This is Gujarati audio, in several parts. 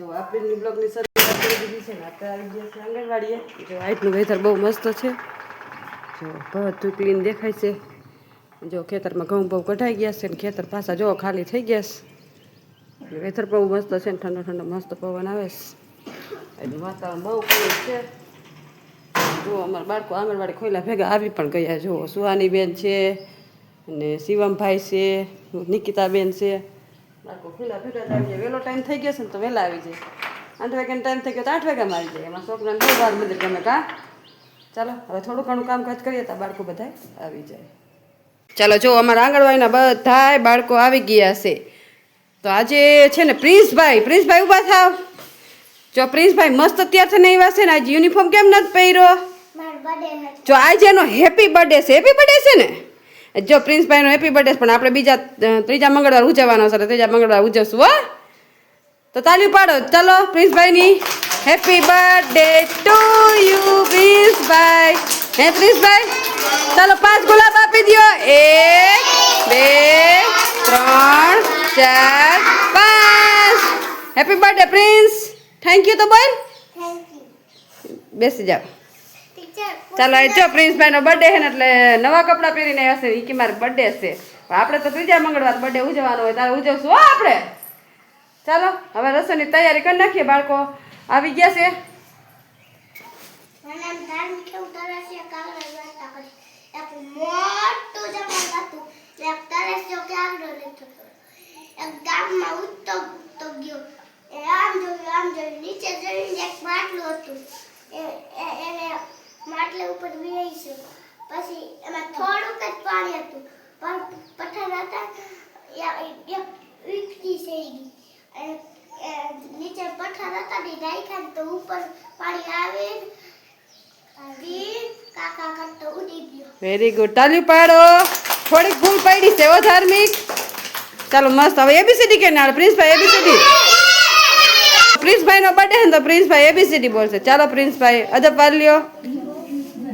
જો એપ્રિલની બ્લોગની શરૂઆત આપણે આંગણવાડીએ. જો આજનું વેધર બહુ મસ્ત છે. જો ભરત ક્લીન દેખાય છે. જો ખેતરમાં ઘઉં બહુ કઢાઈ ગયા છે ને, ખેતર પાછા જો ખાલી થઈ ગયા છે. વેધર બહુ મસ્ત છે ને, ઠંડો ઠંડો મસ્ત પવન આવે છે. વાતાવરણ બહુ કુલ છે. જો અમારા બાળકો આંગણવાડી ખોલ્યા ભેગા આવી પણ ગયા. જુઓ સુહાની બેન છે અને શિવમભાઈ છે, નિકિતાબેન છે. બાળકો ખુલ્લા ભેગા જ આવી જાય વહેલો ટાઈમ થઈ ગયો છે ને તો વહેલા આવી જાય. આઠ વાગ્યાનો ટાઈમ થઈ ગયો તો આઠ વાગ્યામાં આવી જાય. એમાં છોકરાને બહુ વાર મંદિર ગમે કા ચાલો હવે થોડું ઘણું કામકાજ કરીએ તો બાળકો બધા આવી જાય. ચાલો જો અમારા આંગણવાડીના બધાય બાળકો આવી ગયા છે. તો આજે છે ને પ્રિન્સભાઈ પ્રિન્સભાઈ ઊભા થાવ. જો પ્રિન્સભાઈ મસ્ત તૈયાર થઈને આવ્યા છે ને આજે યુનિફોર્મ કેમ નથી પહેર્યો? જો આજે એનો હેપી બર્થડે છે. હેપી બર્થડે છે ને? જો પ્રિન્સભાઈનો હેપી બર્થડે પણ આપણે બીજા ત્રીજા મંગળવાર ઉજવવાનો છે ત્રીજા મંગળવાર ઉજવશું હો. તો તાલી પાડો. ચલો પ્રિન્સભાઈની હેપી બર્થડે ટુ યુ પ્રિન્સભાઈ હે પ્રિન્સભાઈ ચાલો પાંચ ગુલાબ આપી દો એક બે ત્રણ ચાર પાંચ. Happy birthday Prince. Thank you તો બોલ. બેસી જાઓ. ચાલો એ જો પ્રિન્સભાઈનો બર્થડે છે ને એટલે નવા કપડાં પહેરીને હશે ઈ કે મારે બર્થડે છે. આપણે તો ત્રીજા મંગળવાર બર્થડે ઉજવવાનો હોય તારે ઉજવશું હો આપણે. ચાલો હવે રસોઈની તૈયારી કરી નાખીએ બાળકો. આવી ગયા છે. એ નીચે જોયું એક બાટલું હતું. એ- એ- એને માટલા ઉપર વિયાઈ છે પછી એમાં થોડુંક જ પાણી હતું. પણ પથ્થર હતા વીખતી થઈ ગઈ નીચે પથ્થર હતા ને રાખ્યા ને તો ઉપર પાણી આવે વેરી ગુડ તાલી પાડો. થોડીક ભૂલ પડી છે ધાર્મિક. ચાલો મસ્ત. હવે એબીસીડી કે નાળ? પ્રિન્સભાઈ એબીસીડી પ્રિન્સભાઈ નો બર્થડે ને તો પ્રિન્સભાઈ એબીસીડી બોલશે. ચાલો પ્રિન્સભાઈ, અદબ વાલ્યો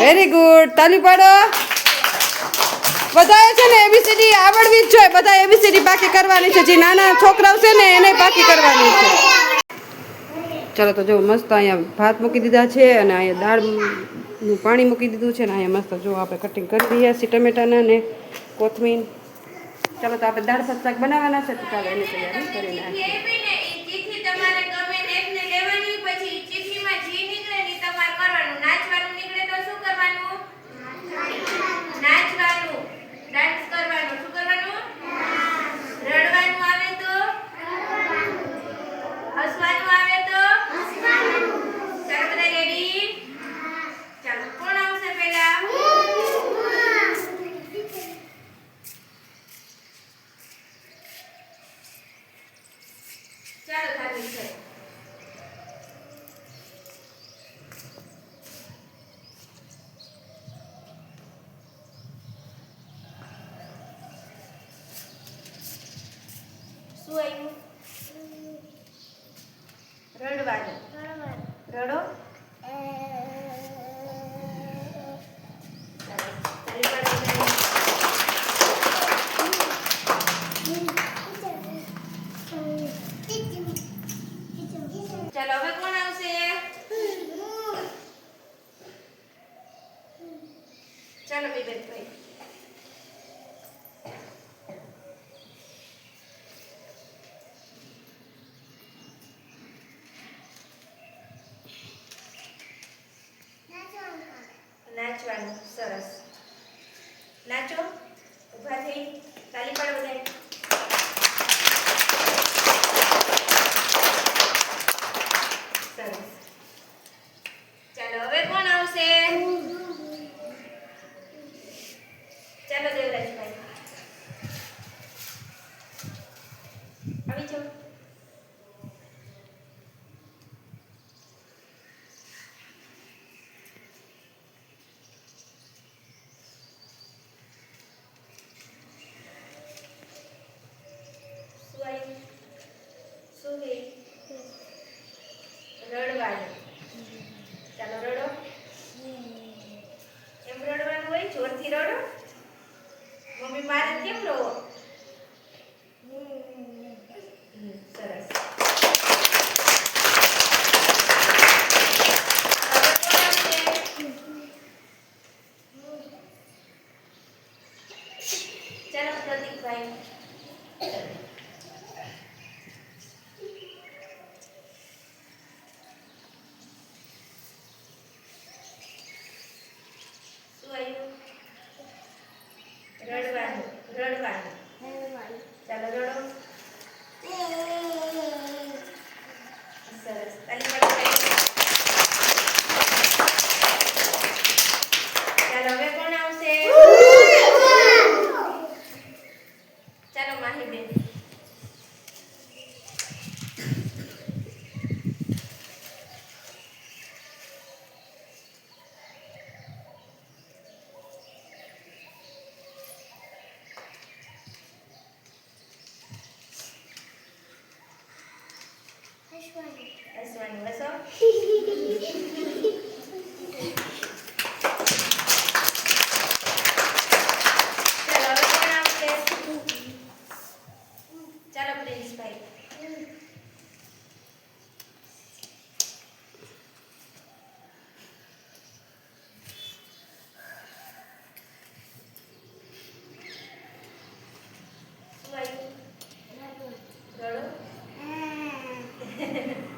વેરી ગુડ તાલી પાડો. બધાએ છે ને એબીસીડી આવડવી જ જોઈએ. બધા એબીસીડી બાકી કરવાની છે. જે નાના છોકરાઓ છે ને એને બાકી કરવાની છે. ચાલો તો જો મસ્ત અહીંયા ભાત મૂકી દીધા છે અને અહીંયા દાળનું પાણી મૂકી દીધું છે ને અહીંયા મસ્ત જો આપણે કટિંગ કરી રહ્યા છીએ ટમેટાના ને કોથમીર. ચાલો તો આપણે દાળ ભાત શાક બનાવવાના છે તો ચાલો એની તૈયારી કરી નાખીએ.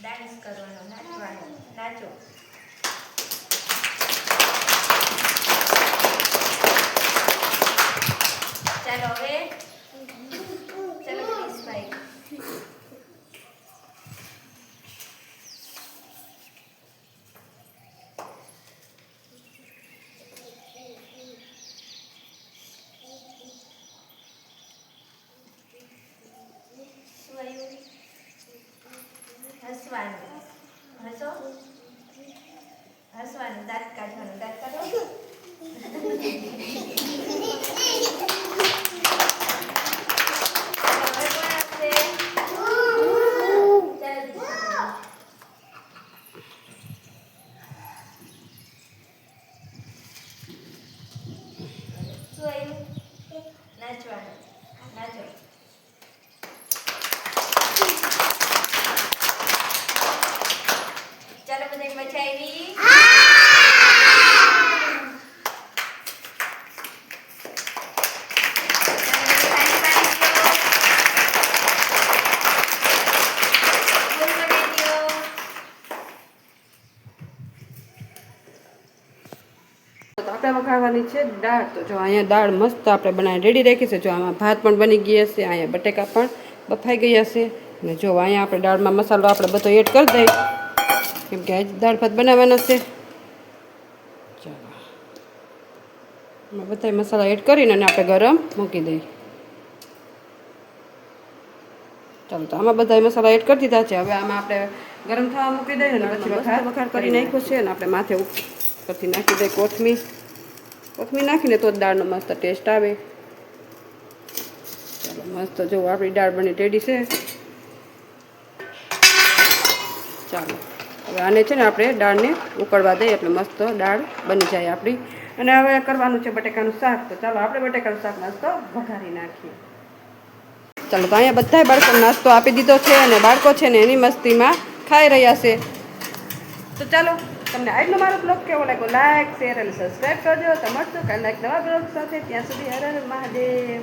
ડાન્સ કરવાનો નાચવાનો. નાચો. કરી આપણે વઘારવાની છે દાળ. તો જો અહીંયા દાળ મસ્ત આપણે બનાવી રેડી રાખી છે. જો આમાં ભાત પણ બની ગયા છે, અહીંયા બટેકા પણ બફાઈ ગયા છે. અને જો અહીંયા આપણે દાળમાં મસાલો આપણે બધો એડ કરી દઈએ. કેમ કે આજ દાળ ભાત બનાવવાના છે ચાલો બધા મસાલા એડ કરીને અને આપણે ગરમ મૂકી દઈએ ચાલો તો આમાં બધા મસાલા એડ કરી દીધા છે હવે આમાં આપણે ગરમ થવા મૂકી દઈએ અને પછી વખાર વખાર કરી નાખ્યો છે અને આપણે માથે ઉપરથી નાખી દઈએ કોથમીર. કોથમીર નાખીને તો જ દાળનો મસ્ત ટેસ્ટ આવે. ચાલો મસ્ત જો આપણી દાળ બની રેડી છે. ચાલો. હવે આને છે ને આપણે દાળને ઉકળવા દઈએ એટલે મસ્ત દાળ બની જાય આપણી. અને હવે કરવાનું છે બટેકાનું શાક. તો ચાલો આપણે બટેકાનું શાક નાસ્તો વઘારી નાખીએ. ચાલો, તો અહીંયા બધા બાળકો નાસ્તો આપી દીધો છે અને બાળકો છે ને એની મસ્તીમાં ખાઈ રહ્યા છે. તો ચાલો, તમને આજનો મારો બ્લોગ કેવો લાગ્યો? લાઈક શેર અને સબસ્ક્રાઈબ કરજો. તો મળશું કાલે એક નવા બ્લોગ સાથે. ત્યાં સુધી હર હર મહાદેવ.